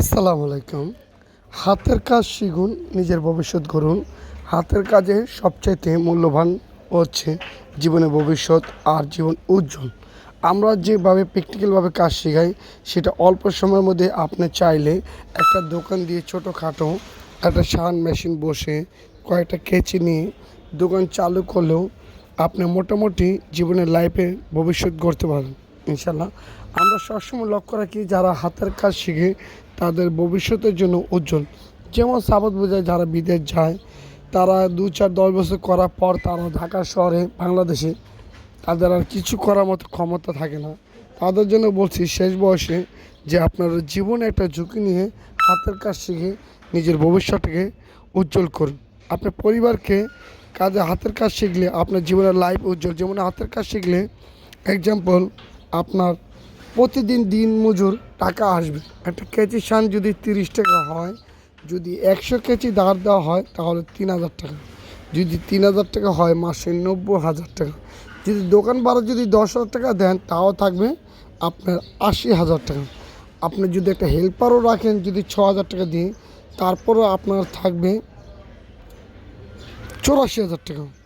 আসসালামু আলাইকুম। হাতের কাজ শিখুন, নিজের ভবিষ্যৎ করুন হাতের কাজে সবচাইতে মূল্যবান হচ্ছে জীবনের ভবিষ্যৎ আর জীবন উজ্জ্বল। আমরা যেভাবে প্র্যাকটিক্যালভাবে কাজ শেখাই, সেটা অল্প সময়ের মধ্যে আপনি চাইলে একটা দোকান দিয়ে ছোটোখাটো একটা সান মেশিন বসে কয়েকটা কেচি নিয়ে দোকান চালু করলেও আপনি মোটামুটি জীবনের লাইফে ভবিষ্যৎ গড়তে পারেন। ইনশাল্লাহ আমরা সবসময় লক্ষ্য রাখি যারা হাতের কাজ শিখে তাদের ভবিষ্যতের জন্য উজ্জ্বল। যেমন সাবত বোঝায় যারা বিদেশ যায়, তারা দু চার দশ বছর করার পর তারা ঢাকা শহরে বাংলাদেশে তাদের আর কিছু করার মতো ক্ষমতা থাকে না। তাদের জন্য বলছি শেষ বয়সে যে আপনার জীবনে একটা ঝুঁকি নিয়ে হাতের কাজ শিখে নিজের ভবিষ্যৎকে উজ্জ্বল করুন। আপনার পরিবারকে কাজে হাতের কাজ শিখলে আপনার জীবনের লাইফ উজ্জ্বল। যেমন হাতের কাজ শিখলে এক্সাম্পল আপনার প্রতিদিন দিন মজুর টাকা আসবে। একটা কেজি সান যদি তিরিশ টাকা হয়, যদি একশো কেজি দাঁড় দেওয়া হয়, তাহলে তিন হাজার টাকা। যদি তিন হাজার টাকা হয়, মাসে নব্বই হাজার টাকা। যদি দোকান ভাড়া যদি দশ হাজার টাকা দেন, তাও থাকবে আপনার আশি হাজার টাকা। আপনি যদি একটা হেল্পারও রাখেন, যদি ছ হাজার টাকা দিয়ে, তারপরও আপনার থাকবে চৌরাশি হাজার টাকা।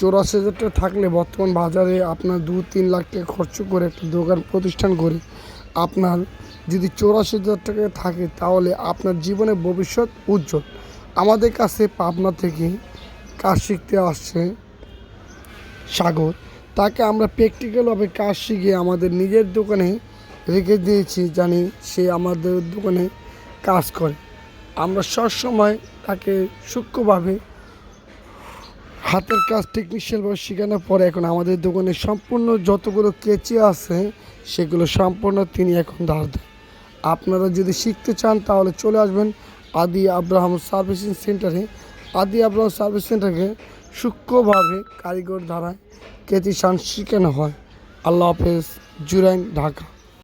চৌরাশি হাজার টাকা থাকলে বর্তমান বাজারে আপনার দু, তিন লাখ টাকা খরচ করে একটা দোকান প্রতিষ্ঠান করে আপনার যদি চৌরাশি হাজার টাকা থাকে তাহলে আপনার জীবনে ভবিষ্যৎ উজ্জ্বল। আমাদের কাছে পাবনা থেকে কাজ শিখতে আসছে সাগর। তাকে আমরা প্র্যাকটিক্যালভাবে কাজ শিখে আমাদের নিজের দোকানে রেখে দিয়েছি জানি সে আমাদের দোকানে কাজ করে। আমরা সবসময় তাকে সূক্ষ্মভাবে হাতের কাজ টেকনিশিয়ানভাবে শেখানোর পরে এখন আমাদের দোকানে সম্পূর্ণ যতগুলো কেচি আছে, সেগুলো সম্পূর্ণ তিনি এখন ধার দেন। আপনারা যদি শিখতে চান তাহলে চলে আসবেন আদি আব্রাহাম সার্ভিসিং সেন্টারে। আদি আব্রাহাম সার্ভিস সেন্টারকে সূক্ষ্মভাবে কারিগর দ্বারা কেচি সান শেখানো হয়। আল্লাহ হাফেজ, জুরাইন, ঢাকা।